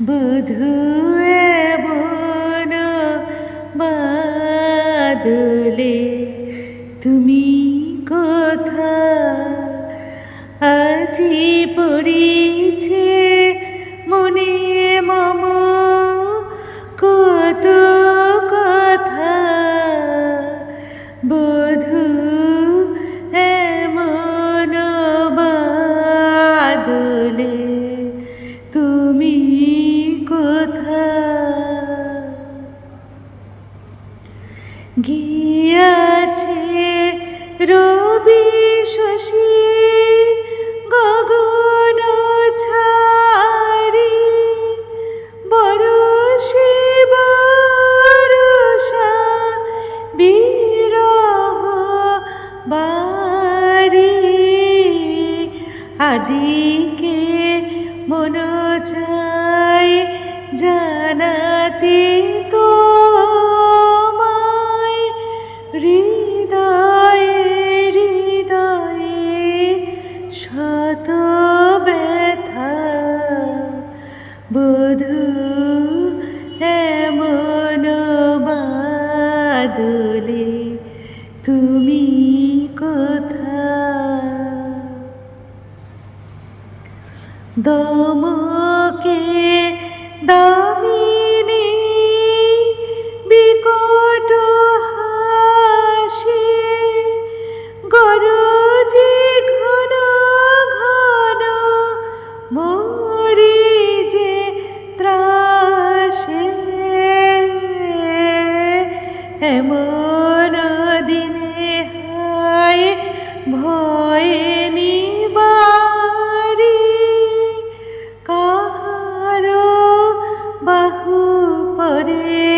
বধু এমন বাদলে তুমি কোথা আজি পড়িছে মনে মম কত কথা বধু এমন বাদলে তুমি কোথা। গিয়াছে রবি শশী গগন ছাড়ি বরষে বরষা বিরহ বাড়ি। আজিকে মন চাই হৃদয়ে শত ব্যথা। বধু এমন বাদলে তুমি কোথা দমকে দামিনী এমন দিনে হায় ভয়ে নিবারি। কাহারো বাহু পরে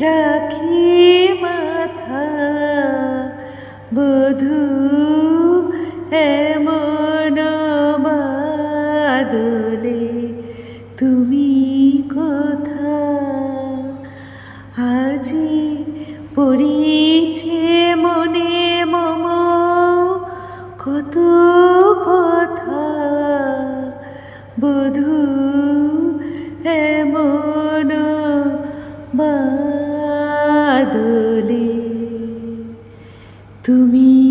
রাখি মাথা। বধু এমন বাদলে তুমি কোথা? আজি পড়িছে মনে মম কত কথা বধু এমন বাদলে। তুমি